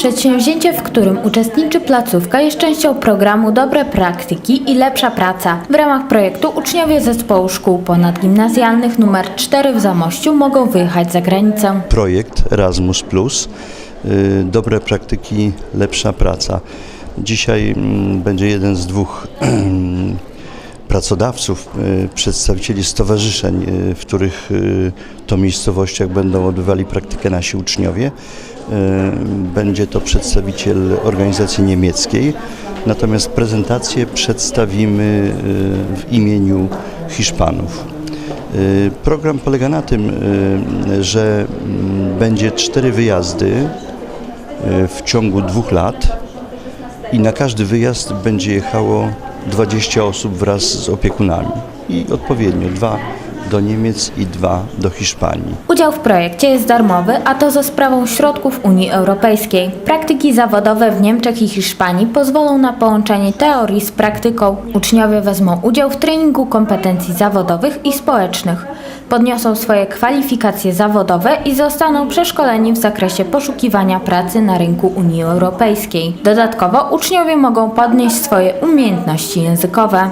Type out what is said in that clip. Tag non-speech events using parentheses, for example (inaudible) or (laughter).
Przedsięwzięcie, w którym uczestniczy placówka jest częścią programu Dobre Praktyki i Lepsza Praca. W ramach projektu uczniowie zespołu szkół ponadgimnazjalnych nr 4 w Zamościu mogą wyjechać za granicę. projekt Erasmus, y, dobre praktyki, lepsza praca. Dzisiaj mm, będzie jeden z dwóch (clears throat) pracodawców, y, przedstawicieli stowarzyszeń, y, w których y, to miejscowościach będą odbywali praktykę nasi uczniowie. Będzie to przedstawiciel organizacji niemieckiej, natomiast prezentację przedstawimy w imieniu Hiszpanów. Program polega na tym, że mm, będzie cztery wyjazdy w ciągu dwóch lat i na każdy wyjazd będzie jechało 20 osób wraz z opiekunami. I odpowiednio dwa do Niemiec i dwa do Hiszpanii. Udział w projekcie jest darmowy, a to za sprawą środków Unii Europejskiej. Praktyki zawodowe w Niemczech i Hiszpanii pozwolą na połączenie teorii z praktyką. Uczniowie wezmą udział w treningu kompetencji zawodowych i społecznych. Podniosą swoje kwalifikacje zawodowe i zostaną przeszkoleni w zakresie poszukiwania pracy na rynku Unii Europejskiej. Dodatkowo uczniowie mogą podnieść swoje umiejętności językowe.